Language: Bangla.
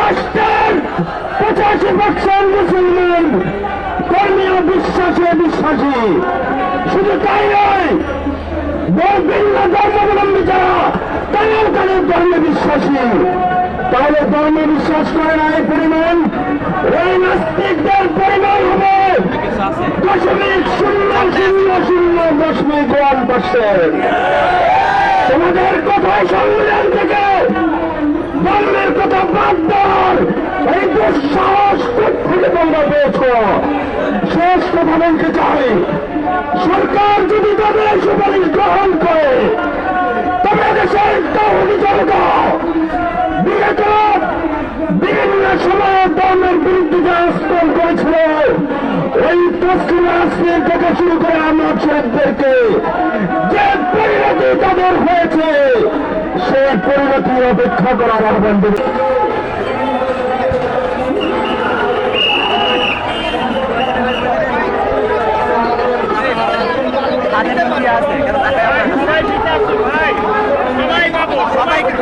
রাষ্ট্রের পঁচাশি পার্সেন্ট মুসলমান ধর্মীয় বিশ্বাসে বিশ্বাসী। শুধু তাই নয় ধর্মাবলম্বী যারা, তারাও তাদের ধর্মে বিশ্বাসী। তাহলে ধর্মে বিশ্বাস করে না এই পরিমাণ। এই নাস্তিকদের পরিমাণ হবে দশমিক শূন্য শূন্য শূন্য দশমিক ওয়ান পার্সেন্ট তোমাদের কথায় সংবিধান থেকে ধর্মের কথা বাদ কথা বলতে চাই। সরকার যদি তাদের সুপারিশ গ্রহণ করে, তবে দেশের তহলি জনতা বিভিন্ন সময়ে বিরুদ্ধে করেছিল, ওই থেকে শুরু করে আমার শহীদদেরকে যে পরিণতি তাদের হয়েছে সেই পরিণতি অপেক্ষা করার আহ্বান তাদের মধ্যে আছে সবাই বাবু সবাইকে